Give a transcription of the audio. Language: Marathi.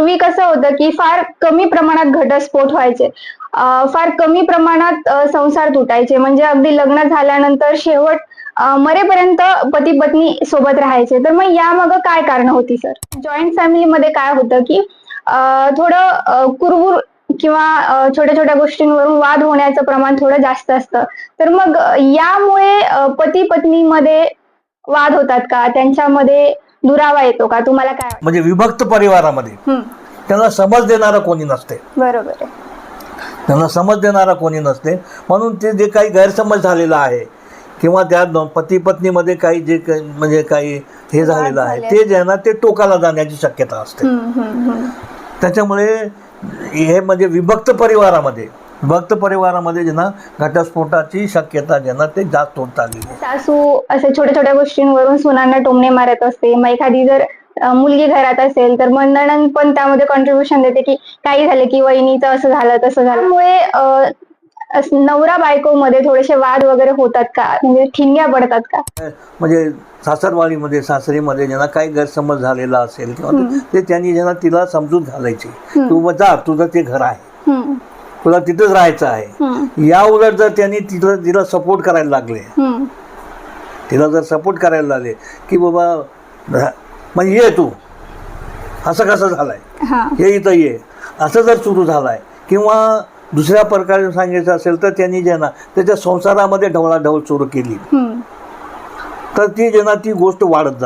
पूर्वी कसं होतं की फार कमी प्रमाणात घटस्फोट व्हायचे. फार कमी प्रमाणात संसार तुटायचे. म्हणजे अगदी लग्न झाल्यानंतर शेवट मरेपर्यंत पती पत्नी सोबत राहायचे. तर मग यामागं काय कारण होती सर? जॉईंट फॅमिलीमध्ये काय होतं की थोडं कुरबुर किंवा छोट्या छोट्या गोष्टींवरून वाद होण्याचं प्रमाण थोडं जास्त असतं. तर मग यामुळे पती पत्नीमध्ये वाद होतात का? त्यांच्यामध्ये दुरावा येतो का तुम्हाला काय वाटतं? म्हणजे विभक्त परिवारामध्ये त्यांना समज देणारं कोणी नसते बरोबर आहे त्यांना समज देणारा कोणी नसते म्हणून ते जे काही गैरसमज झालेला आहे किंवा त्या पती पत्नीमध्ये काही जे काही- म्हणजे काही हे झालेलं आहे. ते जे आहे ना ते टोकाला जाण्याची शक्यता असते. त्याच्यामुळे हे म्हणजे विभक्त परिवारामध्ये विभक्त परिवारामध्ये जे ना घटस्फोटाची शक्यता जे ना ते जास्त होत चाललेली आहे सासू असे छोट्या छोट्या गोष्टींवरून सुनांना टोमणे मारत असते. मग एखादी जर अं, मुलगी घरात असेल तर मग नणंद पण त्यामध्ये कॉन्ट्रीब्युशन देते की काही झालं की वहिनीचं असं झालं तसं झालं. त्यामुळे अं, असं नवरा बायको मध्ये थोडेसे वाद वगैरे होतात का? म्हणजे ठिणग्या पडतात का? म्हणजे सासरवाडीमध्ये सासरीमध्ये ज्यांना काही गैरसमज झालेला असेल किंवा ते- ते त्यांनी ज्यांना तिला समजूत घालायची. तू मग जा तुझं ते घर आहे. हम्म, तुला तिथंच राहायचं आहे. या उलट जर त्यांनी तिला तिला सपोर्ट करायला लागले. तिला जर सपोर्ट करायला लागले की बाबा रा- म्हणजे ये तू. असं कसं झालंय? हा. इथं ये. असं जर सुरू झालाय किंवा दुसऱ्या प्रकारे सांगायचं असेल तर त्यांनी जे ना त्याच्या संसारामध्ये ढवळाढवळ सुरू केली. तर ती जे ना ती गोष्ट वाढत जाते.